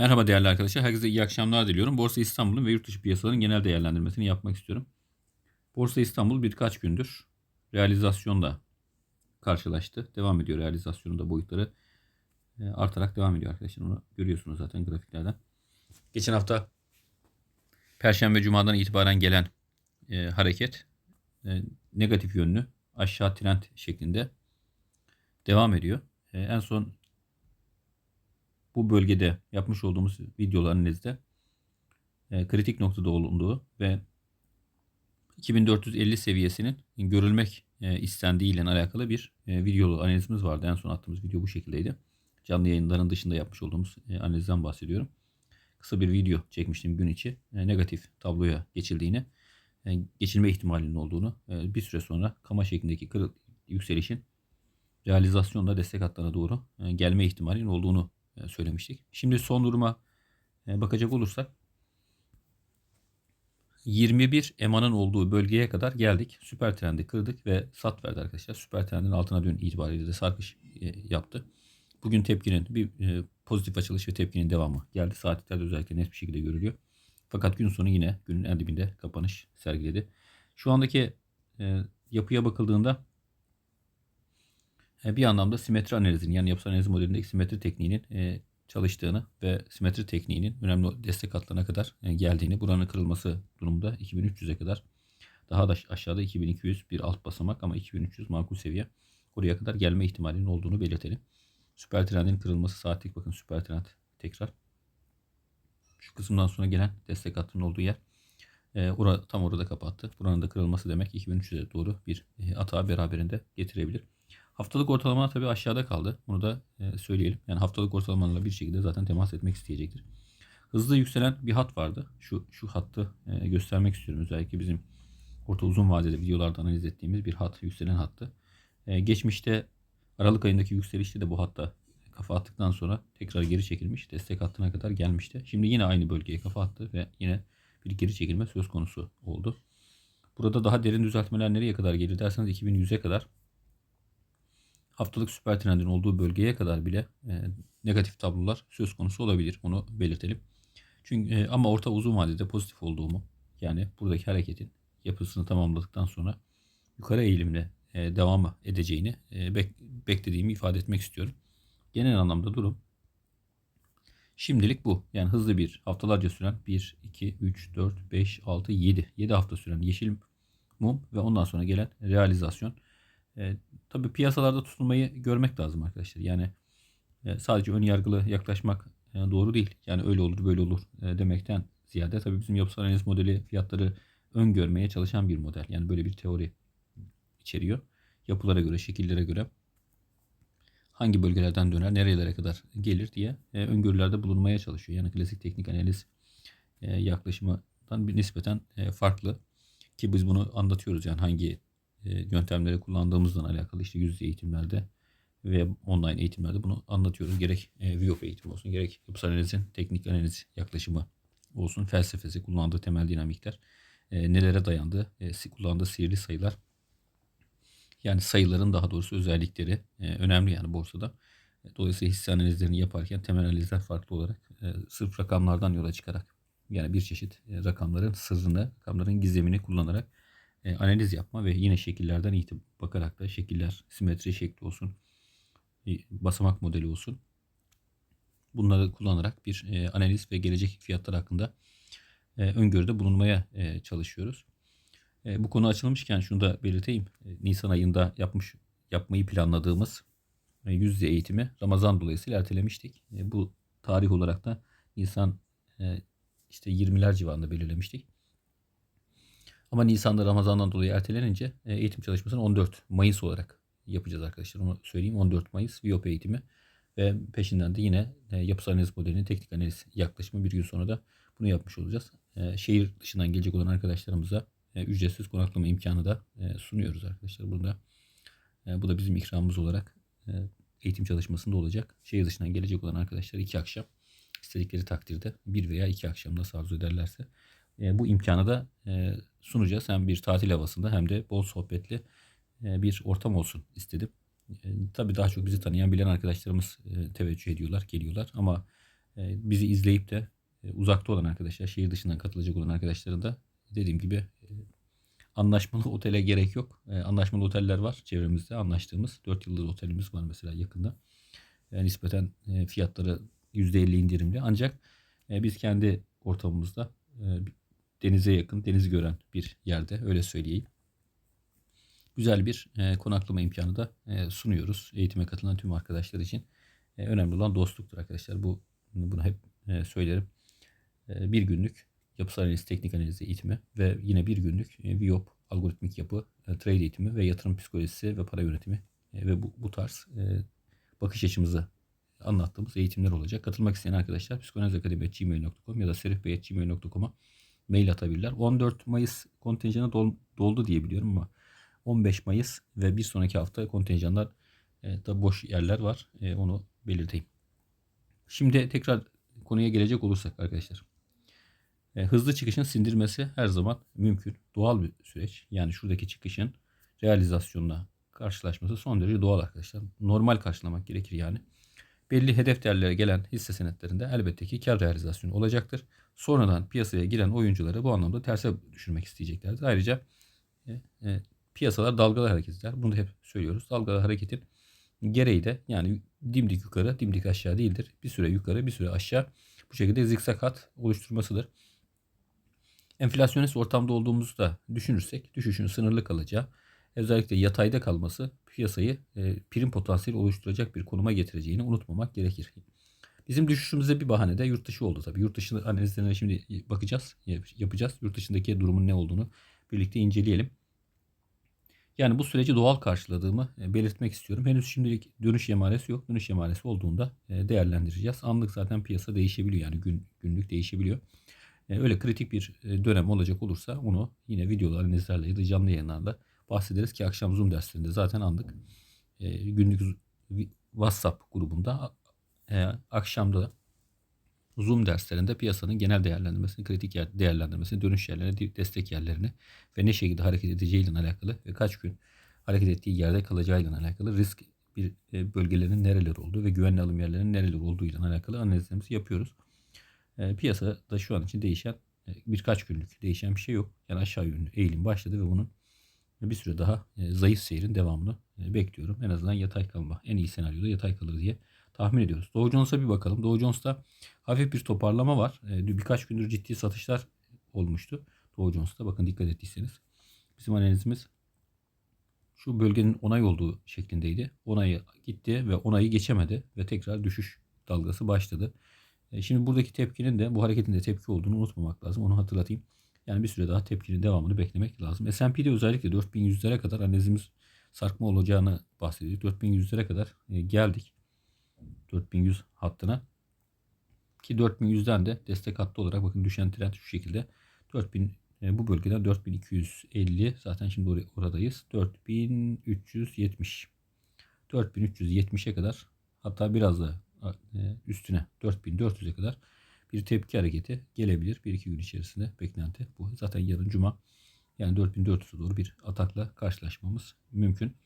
Merhaba değerli arkadaşlar. Herkese iyi akşamlar diliyorum. Borsa İstanbul'un ve yurt dışı piyasaların genel değerlendirmesini yapmak istiyorum. Borsa İstanbul birkaç gündür realizasyonda karşılaştı. Devam ediyor realizasyonun boyutları e, artarak devam ediyor arkadaşlar. Onu görüyorsunuz zaten grafiklerden. Geçen hafta Perşembe Cuma'dan itibaren gelen e, hareket e, negatif yönlü aşağı trend şeklinde devam ediyor. E, en son bu bölgede yapmış olduğumuz videolar e, kritik noktada olunduğu ve 2450 seviyesinin görülmek e, istendiği ile alakalı bir e, videolu analizimiz vardı. En son attığımız video bu şekildeydi. Canlı yayınların dışında yapmış olduğumuz e, analizden bahsediyorum. Kısa bir video çekmiştim gün içi. E, negatif tabloya geçildiğini, e, geçilme ihtimalinin olduğunu, bir süre sonra kama şeklindeki kırıl, yükselişin realizasyonda destek hatlarına doğru gelme ihtimalinin olduğunu söylemiştik. Şimdi son duruma e, bakacak olursak 21 EMA'nın olduğu bölgeye kadar geldik. Süper trendi kırdık ve sat verdi arkadaşlar. Süper trendin altına dün itibariyle de sarkış e, yaptı. Bugün tepkinin bir pozitif açılış ve tepkinin devamı geldi. Saatlerde özellikle net bir şekilde görülüyor. Fakat gün sonu yine günün en dibinde kapanış sergiledi. Şu andaki yapıya bakıldığında bir anlamda simetri analizinin yani yapısal analiz modelindeki simetri tekniğinin e, çalıştığını ve simetri tekniğinin önemli destek hatlarına kadar e, geldiğini, buranın kırılması durumunda 2300'e kadar daha da aşağıda 2200 bir alt basamak ama 2300 makul seviye. Oraya kadar gelme ihtimalinin olduğunu belirtelim. Süper trendin kırılması saatlik bakın süper trend tekrar. Şu kısımdan sonra gelen destek hattının olduğu yer. E, ora, tam orada kapattı. Buranın da kırılması demek 2300'e doğru bir e, atağı beraberinde getirebilir. Haftalık ortalama tabii aşağıda kaldı. Bunu da e, söyleyelim. Yani haftalık ortalamalarla bir şekilde zaten temas etmek isteyecektir. Hızlı yükselen bir hat vardı. Şu şu hattı e, göstermek istiyorum. Özellikle bizim orta uzun vadede videolarda analiz ettiğimiz bir hat, yükselen hattı. E, geçmişte Aralık ayındaki yükselişte de bu hatta kafa attıktan sonra tekrar geri çekilmiş. Destek hattına kadar gelmişti. Şimdi yine aynı bölgeye kafa attı ve yine bir geri çekilme söz konusu oldu. Burada daha derin düzeltmeler nereye kadar gelir derseniz 2100'e kadar haftalık süper trendin olduğu bölgeye kadar bile e, negatif tablolar söz konusu olabilir. Onu belirtelim. Çünkü e, ama orta uzun vadede pozitif olduğumu yani buradaki hareketin yapısını tamamladıktan sonra yukarı eğilimle e, devam edeceğini e, bek, beklediğimi ifade etmek istiyorum. Genel anlamda durum şimdilik bu. Yani hızlı bir haftalarca süren 1, 2, 3, 4, 5, 6, 7. 7 hafta süren yeşil mum ve ondan sonra gelen realizasyon e, tabii piyasalarda tutulmayı görmek lazım arkadaşlar. Yani e, sadece ön yargılı yaklaşmak e, doğru değil. Yani öyle olur böyle olur e, demekten ziyade tabii bizim yapısal analiz modeli fiyatları öngörmeye çalışan bir model. Yani böyle bir teori içeriyor. Yapılara göre, şekillere göre hangi bölgelerden döner, nerelere kadar gelir diye e, öngörülerde bulunmaya çalışıyor. Yani klasik teknik analiz e, yaklaşımından bir nispeten e, farklı. Ki biz bunu anlatıyoruz yani hangi yöntemleri kullandığımızdan alakalı işte yüz eğitimlerde ve online eğitimlerde bunu anlatıyoruz. Gerek e, VIOP eğitimi olsun, gerek yapısal analizin teknik analiz yaklaşımı olsun, felsefesi, kullandığı temel dinamikler, e, nelere dayandı, kullandığı sihirli sayılar. Yani sayıların daha doğrusu özellikleri önemli yani borsada. Dolayısıyla hisse analizlerini yaparken temel analizler farklı olarak sırf rakamlardan yola çıkarak yani bir çeşit rakamların sırrını, rakamların gizemini kullanarak e, analiz yapma ve yine şekillerden itib bakarak da şekiller simetri şekli olsun, e, basamak modeli olsun. Bunları kullanarak bir e, analiz ve gelecek fiyatlar hakkında e, öngörüde bulunmaya e, çalışıyoruz. E, bu konu açılmışken şunu da belirteyim. E, Nisan ayında yapmış yapmayı planladığımız e, yüz eğitimi Ramazan dolayısıyla ertelemiştik. E, bu tarih olarak da Nisan e, işte 20'ler civarında belirlemiştik. Ama Nisan'da Ramazan'dan dolayı ertelenince e, eğitim çalışmasını 14 Mayıs olarak yapacağız arkadaşlar. Onu söyleyeyim. 14 Mayıs VIOP eğitimi ve peşinden de yine e, yapısal analiz modelinin teknik analiz yaklaşımı bir gün sonra da bunu yapmış olacağız. E, şehir dışından gelecek olan arkadaşlarımıza ücretsiz konaklama imkanı da sunuyoruz arkadaşlar. Burada bu da bizim ikramımız olarak eğitim çalışmasında olacak. Şehir dışından gelecek olan arkadaşlar iki akşam istedikleri takdirde bir veya iki akşam nasıl arzu ederlerse bu imkanı da sunacağız. Hem bir tatil havasında hem de bol sohbetli e, bir ortam olsun istedim. E, tabii daha çok bizi tanıyan bilen arkadaşlarımız e, teveccüh ediyorlar, geliyorlar ama e, bizi izleyip de e, uzakta olan arkadaşlar, şehir dışından katılacak olan arkadaşların da dediğim gibi e, anlaşmalı otele gerek yok. E, anlaşmalı oteller var çevremizde anlaştığımız. 4 yıldız otelimiz var mesela yakında. E, nispeten e, fiyatları %50 indirimli. Ancak e, biz kendi ortamımızda e, denize yakın, denizi gören bir yerde öyle söyleyeyim. Güzel bir e, konaklama imkanı da e, sunuyoruz eğitime katılan tüm arkadaşlar için. E, önemli olan dostluktur arkadaşlar. Bu bunu hep e, söylerim. E, bir günlük yapısal analiz, teknik analiz eğitimi ve yine bir günlük e, VIOP, algoritmik yapı, e, trade eğitimi ve yatırım psikolojisi ve para yönetimi e, ve bu, bu tarz e, bakış açımızı anlattığımız eğitimler olacak. Katılmak isteyen arkadaşlar psikolojikademi.gmail.com ya da serifbey.gmail.com'a mail atabilirler. 14 Mayıs kontenjanı dol, doldu diye biliyorum ama 15 Mayıs ve bir sonraki hafta kontenjanlar e, da boş yerler var. E, onu belirteyim. Şimdi tekrar konuya gelecek olursak arkadaşlar. E, hızlı çıkışın sindirmesi her zaman mümkün. Doğal bir süreç. Yani şuradaki çıkışın realizasyonla karşılaşması son derece doğal arkadaşlar. Normal karşılamak gerekir yani. Belli hedef değerlere gelen hisse senetlerinde elbette ki kar realizasyonu olacaktır. Sonradan piyasaya giren oyuncuları bu anlamda terse düşürmek isteyeceklerdir. Ayrıca e, e, piyasalar dalgalı hareket eder. Bunu da hep söylüyoruz. Dalgalı hareketin gereği de yani dimdik yukarı, dimdik aşağı değildir. Bir süre yukarı, bir süre aşağı bu şekilde zikzak hat oluşturmasıdır. Enflasyonist ortamda olduğumuzu da düşünürsek düşüşün sınırlı kalacağı, özellikle yatayda kalması piyasayı e, prim potansiyeli oluşturacak bir konuma getireceğini unutmamak gerekir. Bizim düşüşümüze bir bahane de yurt dışı oldu tabii. Yurt dışı analizlerine şimdi bakacağız, yapacağız. Yurt dışındaki durumun ne olduğunu birlikte inceleyelim. Yani bu süreci doğal karşıladığımı e, belirtmek istiyorum. Henüz şimdilik dönüş emaresi yok. Dönüş emaresi olduğunda e, değerlendireceğiz. Anlık zaten piyasa değişebiliyor yani gün, günlük değişebiliyor. E, öyle kritik bir dönem olacak olursa onu yine videolar, analizlerle ya da canlı yayınlarla bahsederiz ki akşam Zoom derslerinde zaten andık. Günlük WhatsApp grubunda akşamda Zoom derslerinde piyasanın genel değerlendirmesini, kritik yer, değerlendirmesini, dönüş yerlerini, destek yerlerini ve ne şekilde hareket edeceğiyle alakalı ve kaç gün hareket ettiği yerde kalacağıyla alakalı risk bir e, bölgelerinin nereler olduğu ve güvenli alım yerlerinin nereler olduğu ile alakalı analizlerimizi yapıyoruz. E, piyasada şu an için değişen e, birkaç günlük değişen bir şey yok. Yani aşağı yönlü eğilim başladı ve bunun bir süre daha zayıf seyrin devamını bekliyorum. En azından yatay kalma. En iyi senaryoda yatay kalır diye tahmin ediyoruz. Dow Jones'a bir bakalım. Dow Jones'ta hafif bir toparlama var. E, birkaç gündür ciddi satışlar olmuştu. Dow Jones'ta bakın dikkat ettiyseniz. Bizim analizimiz şu bölgenin onay olduğu şeklindeydi. Onayı gitti ve onayı geçemedi ve tekrar düşüş dalgası başladı. E, şimdi buradaki tepkinin de bu hareketin de tepki olduğunu unutmamak lazım. Onu hatırlatayım. Yani bir süre daha tepkinin devamını beklemek lazım. S&P'de özellikle 4100'lere kadar analizimiz sarkma olacağını bahsediyor. 4100'lere kadar e, geldik. 4100 hattına. Ki 4100'den de destek hattı olarak bakın düşen trend şu şekilde. 4000 e, bu bölgeden 4250 zaten şimdi or oradayız. 4370 4370'e kadar hatta biraz da e, üstüne 4400'e kadar bir tepki hareketi gelebilir. 1-2 gün içerisinde beklenti bu. Zaten yarın cuma yani 4400'e doğru bir atakla karşılaşmamız mümkün.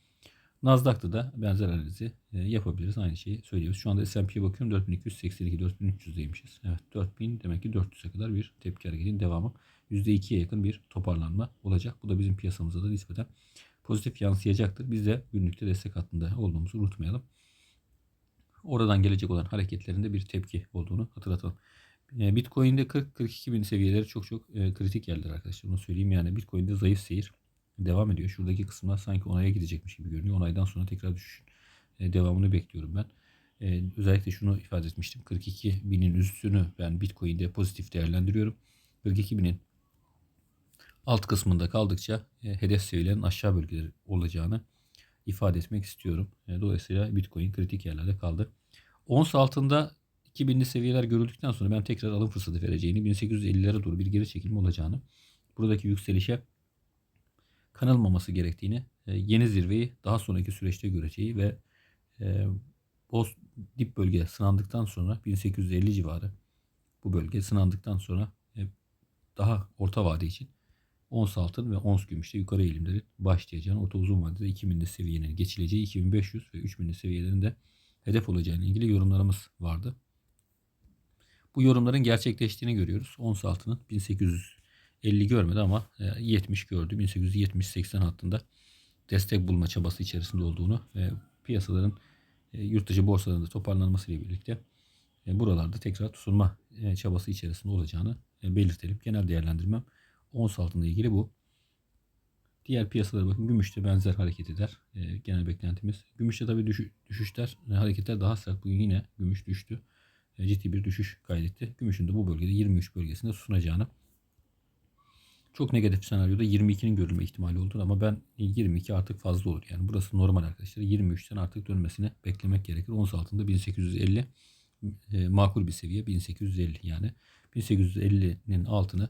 Nasdaq'ta da benzer analizi e, yapabiliriz. Aynı şeyi söylüyoruz. Şu anda S&P'ye bakıyorum 4282 4300'deymişiz. Evet 4000 demek ki 400'e kadar bir tepki hareketinin devamı. %2'ye yakın bir toparlanma olacak. Bu da bizim piyasamıza da nispeten pozitif yansıyacaktır. Biz de günlükte destek hattında olduğumuzu unutmayalım. Oradan gelecek olan hareketlerinde bir tepki olduğunu hatırlatalım. E, Bitcoin'de 40-42 bin seviyeleri çok çok e, kritik yerler arkadaşlar. Onu söyleyeyim yani Bitcoin'de zayıf seyir devam ediyor. Şuradaki kısımlar sanki onaya gidecekmiş gibi görünüyor. Onaydan sonra tekrar düşüş e, devamını bekliyorum ben. E, özellikle şunu ifade etmiştim. 42 binin üstünü ben Bitcoin'de pozitif değerlendiriyorum. 42 binin alt kısmında kaldıkça hedef seviyelerin aşağı bölgeleri olacağını ifade etmek istiyorum. dolayısıyla Bitcoin kritik yerlerde kaldı. Ons altında 2000'li seviyeler görüldükten sonra ben tekrar alım fırsatı vereceğini, 1850'lere doğru bir geri çekilme olacağını, buradaki yükselişe kanılmaması gerektiğini, e, yeni zirveyi daha sonraki süreçte göreceği ve e, o dip bölge sınandıktan sonra 1850 civarı bu bölge sınandıktan sonra e, daha orta vade için ons altın ve ons gümüşte yukarı eğilimlerin başlayacağını, orta uzun vadede 2000'li seviyenin geçileceği 2500 ve 3000'li seviyelerin de hedef olacağını ilgili yorumlarımız vardı. Bu yorumların gerçekleştiğini görüyoruz. Ons altının 1850 görmedi ama e, 70 gördü. 1870-80 hattında destek bulma çabası içerisinde olduğunu piyasaların e, yurt dışı borsalarında toparlanması ile birlikte e, buralarda tekrar tutunma e, çabası içerisinde olacağını e, belirtelim. Genel değerlendirmem ons altında ilgili bu. Diğer piyasalara bakın. Gümüşte benzer hareket eder. E, genel beklentimiz. Gümüşte tabii düşü- düşüşler, e, hareketler daha sert. Bugün yine gümüş düştü. E, ciddi bir düşüş kaydetti. Gümüşün de bu bölgede 23 bölgesinde tutunacağını çok negatif senaryoda 22'nin görülme ihtimali olur ama ben 22 artık fazla olur. Yani burası normal arkadaşlar. 23'ten artık dönmesini beklemek gerekir. Ons altında 1850 e, makul bir seviye 1850 yani 1850'nin altını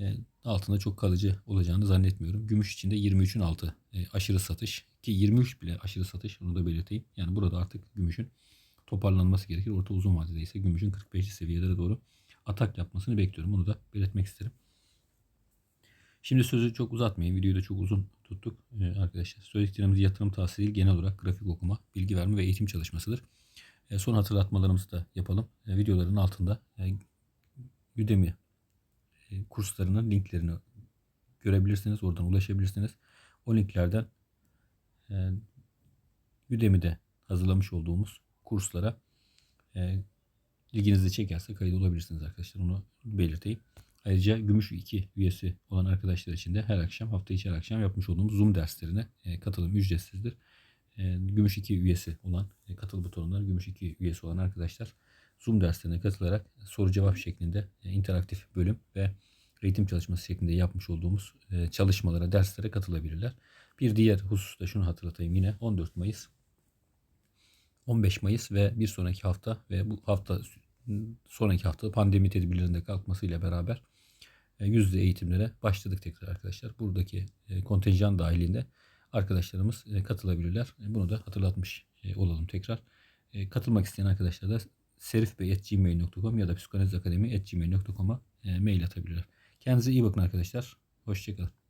e, altında çok kalıcı olacağını zannetmiyorum. Gümüş için de 23'ün altı e, aşırı satış ki 23 bile aşırı satış onu da belirteyim. Yani burada artık gümüşün toparlanması gerekir. Orta uzun vadede ise gümüşün 45'li seviyelere doğru atak yapmasını bekliyorum. Onu da belirtmek isterim. Şimdi sözü çok uzatmayayım. Videoyu da çok uzun tuttuk e, arkadaşlar. Söylediklerimiz yatırım tavsiye değil. Genel olarak grafik okuma, bilgi verme ve eğitim çalışmasıdır. E, son hatırlatmalarımızı da yapalım. E, videoların altında e, Udemy e, kurslarının linklerini görebilirsiniz. Oradan ulaşabilirsiniz. O linklerden e, Udemy'de hazırlamış olduğumuz kurslara e, ilginizi çekerse kayıt olabilirsiniz arkadaşlar. Onu belirteyim. Ayrıca Gümüş 2 üyesi olan arkadaşlar için de her akşam hafta içi her akşam yapmış olduğumuz Zoom derslerine e, katılım ücretsizdir. E, Gümüş 2 üyesi olan e, katıl butonundan Gümüş 2 üyesi olan arkadaşlar Zoom derslerine katılarak soru cevap şeklinde e, interaktif bölüm ve eğitim çalışması şeklinde yapmış olduğumuz e, çalışmalara, derslere katılabilirler. Bir diğer husus da şunu hatırlatayım yine 14 Mayıs 15 Mayıs ve bir sonraki hafta ve bu hafta sonraki hafta pandemi tedbirlerinde kalkmasıyla beraber e, yüzde eğitimlere başladık tekrar arkadaşlar. Buradaki e, kontenjan dahilinde arkadaşlarımız e, katılabilirler. Bunu da hatırlatmış olalım tekrar. Katılmak isteyen arkadaşlar da serifbey.gmail.com ya da psikolojizakademi.gmail.com'a e, mail atabilirler. Kendinize iyi bakın arkadaşlar. Hoşçakalın.